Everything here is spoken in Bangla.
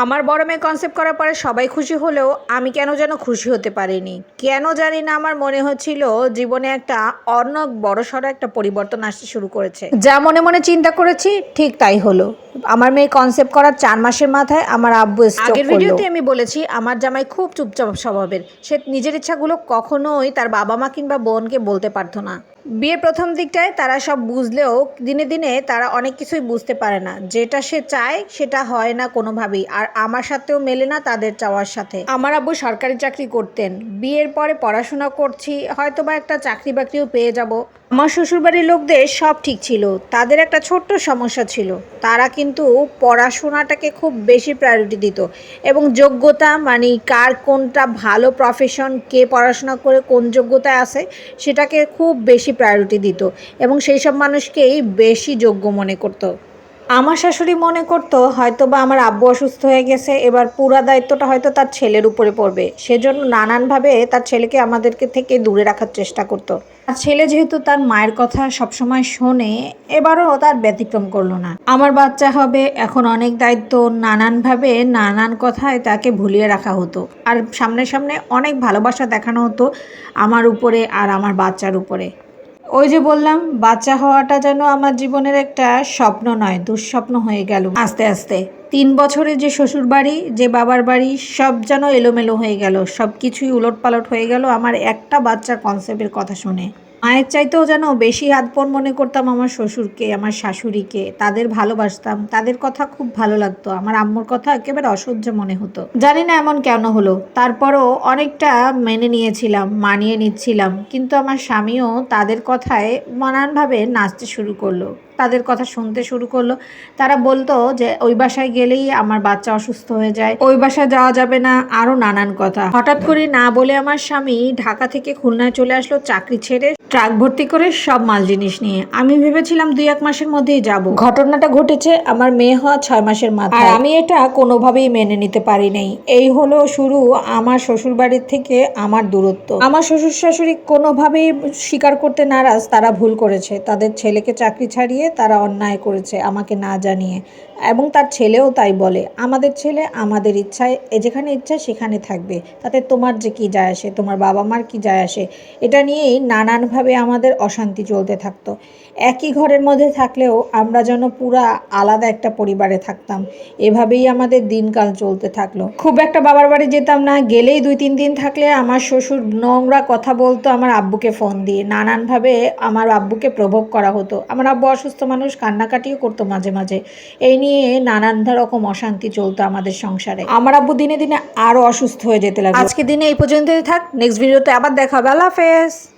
আমার বড় মেয়ে কনসেপ্ট করার পরে সবাই খুশি হলেও আমি কেন যেন খুশি হতে পারিনি? কেন জানি না আমার মনে হচ্ছিল জীবনে একটা অন্য বড়সড় একটা পরিবর্তন আসতে শুরু করেছে। যা মনে মনে চিন্তা করেছি, ঠিক তাই হলো। আমার মেয়ে কনসেপ্ট করার চার মাসের মাথায় আমার আব্বু আগের ভিডিওতে আমি বলেছি আমার জামাই খুব চুপচাপ স্বভাবের। সে নিজের ইচ্ছাগুলো কখনোই তার বাবা মা কিংবা বোনকে বলতে পারতো না। বিয়ের প্রথম দিকটায় তারা সব বুঝলেও দিনে দিনে তারা অনেক কিছুই বুঝতে পারে না। যেটা সে চায় সেটা হয় না কোনোভাবেই। আর আমার সাথেও মেলে না তাদের চাওয়ার সাথে। আমার আব্বু সরকারি চাকরি করতেন। বিয়ের পরে পড়াশোনা করছি হয়তো বা একটা চাকরি বাকরিও পেয়ে যাব। আমার শ্বশুরবাড়ির লোকদের সব ঠিক ছিল। তাদের একটা ছোট্ট সমস্যা ছিল। তারা কিন্তু পড়াশোনাটাকে খুব বেশি প্রায়োরিটি দিত এবং যোগ্যতা মানে কার কোনটা ভালো প্রফেশন কে পড়াশোনা করে কোন যোগ্যতায় আছে সেটাকে খুব বেশি প্রায়োরিটি দিত এবং সেই সব মানুষকেই বেশি যোগ্য মনে করতো। আমার শাশুড়ি মনে করতো হয়তো বা আমার আব্বু অসুস্থ হয়ে গেছে, এবার পুরা দায়িত্বটা হয়তো তার ছেলের উপরে পড়বে। সেজন্য নানানভাবে তার ছেলেকে আমাদেরকে থেকে দূরে রাখার চেষ্টা করতো। আর ছেলে যেহেতু তার মায়ের কথা সবসময় শোনে, এবারও তার ব্যতিক্রম করল না। আমার বাচ্চা হবে, এখন অনেক দায়িত্ব, নানানভাবে নানান কথায় তাকে ভুলিয়ে রাখা হতো। আর সামনে সামনে অনেক ভালোবাসা দেখানো হতো আমার উপরে আর আমার বাচ্চার উপরে। ওই যে বললাম, বাচ্চা হওয়াটা যেন আমার জীবনের একটা স্বপ্ন নয়, দুঃস্বপ্ন হয়ে গেল। আস্তে আস্তে। তিন বছরে যে শ্বশুর বাড়ি যে বাবার বাড়ি, সব যেন এলোমেলো হয়ে গেল। সব কিছুই উলট পালট হয়ে গেল আমার একটা বাচ্চা কনসেপ্টের কথা শুনে। মায়ের চাইতেও যেন বেশি আদপন মনে করতাম আমার শ্বশুরকে, আমার শাশুড়িকে। তাদের ভালোবাসতাম। তাদের কথা খুব ভালো লাগতো। আমার আম্মুর কথা একেবারে অসহ্য মনে হতো। জানি না এমন কেন হলো। তারপরও অনেকটা মেনে নিয়েছিলাম, মানিয়ে নিচ্ছিলাম। কিন্তু আমার স্বামীও তাদের কথায় নানানভাবে নাচতে শুরু করল। তাদের কথা শুনতে শুরু করল। তারা বলতো যে, ওই বাসায় গেলেই আমার বাচ্চা অসুস্থ হয়ে যায়। ওই বাসায় যাওয়া যাবে না। আরও নানান কথা। হঠাৎ করে না বলে আমার স্বামী ঢাকা থেকে খুলনায় চলে আসলো চাকরি ছেড়ে ট্রাক ভর্তি করে সব মাল জিনিস নিয়ে। আমি ভেবেছিলাম দুই এক মাসের মধ্যেই যাব। ঘটনাটা ঘটেছে আমার মেয়ে হওয়া ছয় মাসের মাথায়। আর আমি এটা কোনোভাবেই মেনে নিতে পারি নাই। এই হলো শুরু আমার শ্বশুর বাড়ির থেকে আমার দূরত্ব। আমার শ্বশুর শাশুড়ি কোনোভাবেই স্বীকার করতে নারাজ, তারা ভুল করেছে। তাদের ছেলেকে চাকরি ছাড়িয়ে তারা অন্যায় করেছে আমাকে না জানিয়ে। এবং তার ছেলেও তাই বলে, আমাদের ছেলে আমাদের ইচ্ছায় যেখানে ইচ্ছা সেখানে থাকবে। তাতে তোমার যে কী যায় আসে, তোমার বাবা মার কি যায় আসে, এটা নিয়েই নানানভাবে আমাদের অশান্তি চলতে থাকতো। একই ঘরের মধ্যে থাকলেও আমরা যেন পুরা আলাদা একটা পরিবারে থাকতাম। এভাবেই আমাদের দিনকাল চলতে থাকল। খুব একটা বাবার বাড়ি যেতাম না, গেলেই দুই তিন দিন থাকলে আমার শ্বশুর নোংরা কথা বলতো আমার আব্বুকে ফোন দিয়ে। নানানভাবে আমার আব্বুকে প্রভোগ করা হতো। আমার আব্বু অসুস্থ মানুষ কান্নাকাটিও করতো মাঝে মাঝে। এই নিয়ে নানান রকম অশান্তি চলতো আমাদের সংসারে। আমার আব্বু দিনে দিনে আরও অসুস্থ হয়ে যেতে লাগল। আজকে দিনে এই পর্যন্তই থাক। নেক্সট ভিডিওতে আবার দেখা হবে। আল্লাহ হাফেজ।